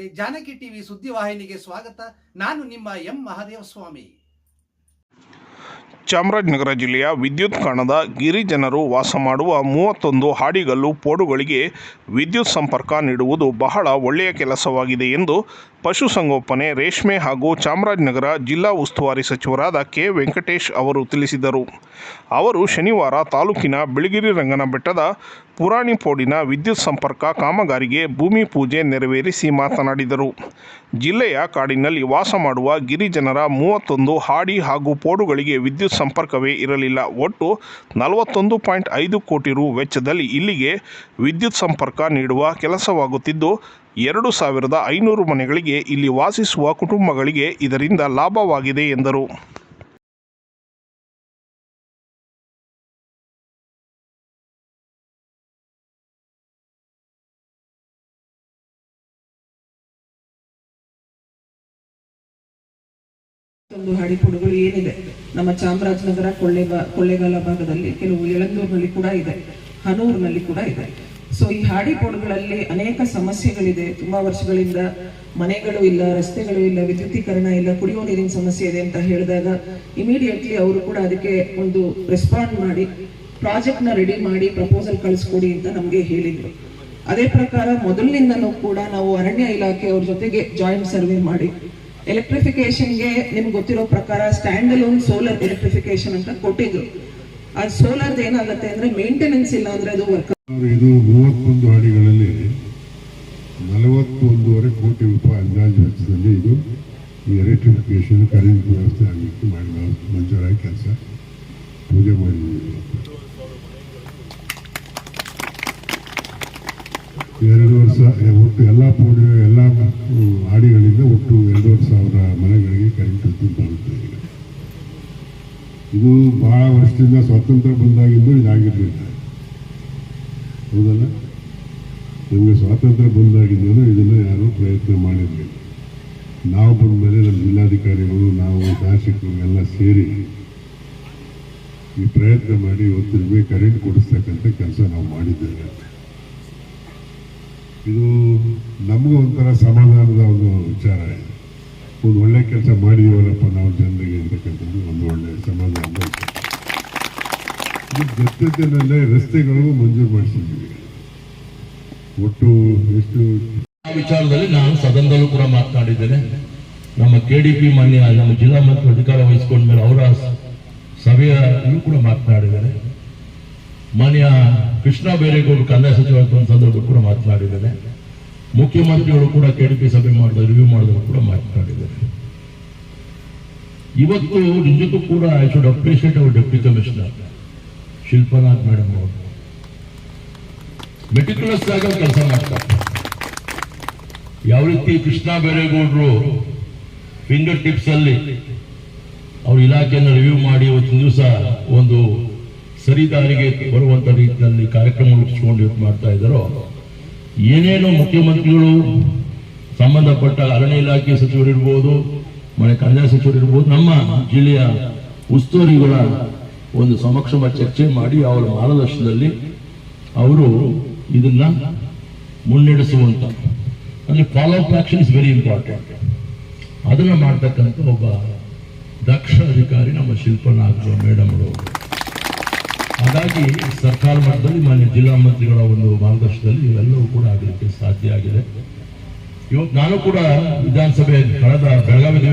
Janaki TV ಸುದ್ದಿವಾಹಿನಿಗೆ ಸ್ವಾಗತ. ನಾನು ನಿಮ್ಮ ಎಂ ಮಹಾದೇವ ಸ್ವಾಮಿ ಚಾಮರಾಜನಗರ ಜಿಲ್ಲೆಯ ವಿದ್ಯುತ್ ಕಾಣದ ಗಿರಿಜನರು ವಾಸ ಮಾಡುವ ಮೂವತ್ತೊಂದು ಹಾಡಿಗಲ್ಲು ಪೋಡುಗಳಿಗೆ ವಿದ್ಯುತ್ ಸಂಪರ್ಕ ನೀಡುವುದು ಬಹಳ ಒಳ್ಳೆಯ ಕೆಲಸವಾಗಿದೆ ಎಂದು ಪಶುಸಂಗೋಪನೆ ರೇಷ್ಮೆ ಹಾಗೂ ಚಾಮರಾಜನಗರ ಜಿಲ್ಲಾ ಉಸ್ತುವಾರಿ ಸಚಿವರಾದ ಕೆ. ವೆಂಕಟೇಶ್ ಅವರು ತಿಳಿಸಿದರು. ಅವರು ಶನಿವಾರ ತಾಲೂಕಿನ ಬಿಳಿಗಿರಿ ರಂಗನ ಬೆಟ್ಟದ ಪುರಾಣಿಪೋಡಿನ ವಿದ್ಯುತ್ ಸಂಪರ್ಕ ಕಾಮಗಾರಿಗೆ ಭೂಮಿ ಪೂಜೆ ನೆರವೇರಿಸಿ ಮಾತನಾಡಿದರು. ಜಿಲ್ಲೆಯ ಕಾಡಿನಲ್ಲಿ ವಾಸ ಮಾಡುವ ಗಿರಿಜನರ ಮೂವತ್ತೊಂದು ಹಾಡಿ ಹಾಗೂ ಪೋಡುಗಳಿಗೆ ವಿದ್ಯುತ್ ಸಂಪರ್ಕವೇ ಇರಲಿಲ್ಲ. ಒಟ್ಟು ನಲವತ್ತೊಂದು ಪಾಯಿಂಟ್ ಐದು ಕೋಟಿ ರು ವೆಚ್ಚದಲ್ಲಿ ಇಲ್ಲಿಗೆ ವಿದ್ಯುತ್ ಸಂಪರ್ಕ ನೀಡುವ ಕೆಲಸವಾಗುತ್ತಿದ್ದು ಎರಡು ಸಾವಿರದ ಐನೂರು ಮನೆಗಳಿಗೆ ಇಲ್ಲಿ ವಾಸಿಸುವ ಕುಟುಂಬಗಳಿಗೆ ಇದರಿಂದ ಲಾಭವಾಗಿದೆ ಎಂದರು. ಒಂದು ಹಾಡಿಪುಡುಗಳು ಏನಿದೆ, ನಮ್ಮ ಚಾಮರಾಜನಗರ ಕೊಳ್ಳೇಗ ಕೊಳ್ಳೇಗಾಲ ಭಾಗದಲ್ಲಿ ಕೆಲವು ಯಳಂದೂರಿನಲ್ಲಿ ಕೂಡ ಇದೆ, ಹನೂರಿನಲ್ಲಿ ಕೂಡ ಇದೆ. ಸೊ ಈ ಹಾಡಿಪೋಡುಗಳಲ್ಲಿ ಅನೇಕ ಸಮಸ್ಯೆಗಳಿದೆ. ತುಂಬಾ ವರ್ಷಗಳಿಂದ ಮನೆಗಳು ಇಲ್ಲ, ರಸ್ತೆಗಳು ಇಲ್ಲ, ವಿದ್ಯುತೀಕರಣ ಇಲ್ಲ ಕುಡಿಯುವ ನೀರಿನ ಸಮಸ್ಯೆ ಇದೆ ಅಂತ ಹೇಳಿದಾಗ ಇಮಿಡಿಯೇಟ್ಲಿ ಅವರು ಕೂಡ ಅದಕ್ಕೆ ಒಂದು ರೆಸ್ಪಾಂಡ್ ಮಾಡಿ ಪ್ರಾಜೆಕ್ಟ್ನ ರೆಡಿ ಮಾಡಿ ಪ್ರಪೋಸಲ್ ಕಳಿಸ್ಕೊಡಿ ಅಂತ ನಮಗೆ ಹೇಳಿದರು. ಅದೇ ಪ್ರಕಾರ ಮೊದಲಿನಿಂದಲೂ ಕೂಡ ನಾವು ಅರಣ್ಯ ಇಲಾಖೆ ಅವ್ರ ಜೊತೆಗೆ ಜಾಯಿಂಟ್ ಸರ್ವೆ ಮಾಡಿ. ಎಲೆಕ್ಟ್ರಿಫಿಕೇಶನ್ಗೆ ನಿಮ್ಗೆ ಗೊತ್ತಿರೋ ಪ್ರಕಾರ ಸ್ಟ್ಯಾಂಡ್ ಅಲೋನ್ ಸೋಲಾರ್ ಎಲೆಕ್ಟ್ರಿಫಿಕೇಶನ್ ಅಂತ ಕೊಟ್ಟಿದ್ರು. ಆ ಸೋಲಾರ್ ಏನಾಗುತ್ತೆ ಅಂದ್ರೆ ಮೇಂಟೆನೆನ್ಸ್ ಇಲ್ಲ ಅಂದ್ರೆ ಅದು ವರ್ಕ್ ಇದು ಮೂವತ್ತೊಂದು ಹಾಡಿಗಳಲ್ಲಿ ನಲವತ್ತೊಂದೂವರೆ ಕೋಟಿ ರೂಪಾಯಿ ಅಂದಾಜು ವೆಚ್ಚದಲ್ಲಿ ಇದು ಈ ಎಲೆಕ್ಟ್ರಿಫಿಕೇಶನ್ ಕರೆಂಟ್ ವ್ಯವಸ್ಥೆ ಆಗಲಿಕ್ಕೆ ಮಾಡಿದ ಮಂಜೂರಾಗಿ ಕೆಲಸ. ಪೂಜೆ ಮಾಡಿದ್ದೀವಿ ಎರಡು ವರ್ಷ ಒಟ್ಟು ಎಲ್ಲ ಪೂಜೆ, ಎಲ್ಲ ಹಾಡಿಗಳಿಂದ ಒಟ್ಟು ಎರಡೂವರೆ ಸಾವಿರ ಮನೆಗಳಿಗೆ ಕರೆಂಟ್ ಇದು ಬಹಳ ವರ್ಷದಿಂದ ಸ್ವಾತಂತ್ರ್ಯ ಬಂದಾಗಿದ್ದು ಇದಾಗಿರಲಿಲ್ಲ ಹೌದಲ್ಲ? ನಮಗೆ ಸ್ವಾತಂತ್ರ್ಯ ಬಂದಾಗಿದ್ದು ಇದನ್ನು ಯಾರೂ ಪ್ರಯತ್ನ ಮಾಡಿರಲಿಲ್ಲ ನಾವು ಬಂದ ಮೇಲೆ ನಮ್ಮ ಜಿಲ್ಲಾಧಿಕಾರಿಗಳು, ನಾವು ಶಾಸಕರು ಎಲ್ಲ ಸೇರಿ ಈ ಪ್ರಯತ್ನ ಮಾಡಿ ಇವತ್ತು ಕರೆಂಟ್ ಕೊಡಿಸ್ತಕ್ಕಂಥ ಕೆಲಸ ನಾವು ಮಾಡಿದ್ದೇವೆ. ಇದು ನಮಗೂ ಒಂಥರ ಸಮಾಧಾನದ ಒಂದು ವಿಚಾರ ಇದೆ. ಒಂದು ಒಳ್ಳೆ ಕೆಲಸ ಮಾಡಿದೀವಲ್ಲಪ್ಪ ನಾವು ಜನರಿಗೆ ಅಂತಕ್ಕಂಥದ್ದು ಒಂದು ಒಳ್ಳೆ ಸಮಾಧಾನ ರಸ್ತೆಗಳು ಮಂಜೂರು ಮಾಡಿಸಿದ್ದೀವಿ. ಒಟ್ಟು ಎಷ್ಟು ಆ ವಿಚಾರದಲ್ಲಿ ನಾನು ಸದನದಲ್ಲೂ ಕೂಡ ಮಾತನಾಡಿದ್ದೇನೆ. ನಮ್ಮ ಕೆ ಡಿ ಪಿ ಮಾನ್ಯ, ನಮ್ಮ ಜಿಲ್ಲಾ ಮಂತ್ರಿ ಅಧಿಕಾರ ವಹಿಸಿಕೊಂಡ ಮೇಲೆ ಅವರ ಸಭೆಯಲ್ಲೂ ಕೂಡ ಮಾತನಾಡಿದ್ದಾರೆ ಮಾನ್ಯ ಕೃಷ್ಣ ಬೈರೇಗೌಡರು ಕಂದಾಯ ಸಚಿವ ಸಂದರ್ಭ ಕೂಡ ಮಾತನಾಡಿದ್ದಾರೆ ಮುಖ್ಯಮಂತ್ರಿಗಳು ಕೂಡ ಕೆ ಡಿ ಪಿ ಸಭೆ ಮಾಡಿದ ರಿವ್ಯೂ ಮಾಡಿದ್ರು ಕೂಡ ಮಾತನಾಡಿದ್ದಾರೆ. ಇವತ್ತು ನಿಜಕ್ಕೂ ಕೂಡ I should appreciate our deputy commissioner Shilpanath madam ಅವರು. ಮೆಟಿಕ್ಯುಲಸ್ ಆಗಿ ಕೆಲಸ ಮಾಡ್ತಾರೆ. ಯಾವ ರೀತಿ ಕೃಷ್ಣ ಬೇರೇಗೌಡರು ಫಿಂಗರ್ ಟಿಪ್ಸ್ ಅಲ್ಲಿ ಅವ್ರ ಇಲಾಖೆಯನ್ನು ರಿವ್ಯೂ ಮಾಡಿ ಇವತ್ತಿನ ದಿವಸ ಒಂದು ಸರಿದಾರಿಗೆ ಬರುವಂತ ರೀತಿಯಲ್ಲಿ ಕಾರ್ಯಕ್ರಮ ರೂಪಿಸಿಕೊಂಡು ಮಾಡ್ತಾ ಇದ್ದಾರೋ ಏನೇನೋ ಮುಖ್ಯಮಂತ್ರಿಗಳು ಸಂಬಂಧಪಟ್ಟ ಅರಣ್ಯ ಇಲಾಖೆ ಸಚಿವರಿರ್ಬೋದು ಮಳೆ ಕಂದಾಯ ಸಚಿವರಿರ್ಬೋದು ನಮ್ಮ ಜಿಲ್ಲೆಯ ಉಸ್ತುವಾರಿಗಳ ಒಂದು ಸಮಕ್ಷಮ ಚರ್ಚೆ ಮಾಡಿ ಅವರ ಮಾರ್ಗದರ್ಶನದಲ್ಲಿ ಅವರು ಇದನ್ನ ಮುನ್ನಡೆಸುವಂತ. ಅಂದ್ರೆ follow up action is very important ಅದನ್ನ ಮಾಡ್ತಕ್ಕಂಥ ಒಬ್ಬ ದಕ್ಷ ಅಧಿಕಾರಿ ನಮ್ಮ ಶಿಲ್ಪನಾಥ್ ಮೇಡಮ್ ಅವರು. ಹಾಗಾಗಿ ಸರ್ಕಾರ ಮಟ್ಟದಲ್ಲಿ ಮಾನ್ಯ ಜಿಲ್ಲಾ ಮಂತ್ರಿಗಳ ಒಂದು ಮಾರ್ಗದರ್ಶನದಲ್ಲಿ ಇವೆಲ್ಲವೂ ಕೂಡ ಆಗಲಿಕ್ಕೆ ಸಾಧ್ಯ ಆಗಿದೆ. ಇವತ್ತು ನಾನು ಕೂಡ ವಿಧಾನಸಭೆ ಕಳೆದ ಬೆಳಗಾವಿ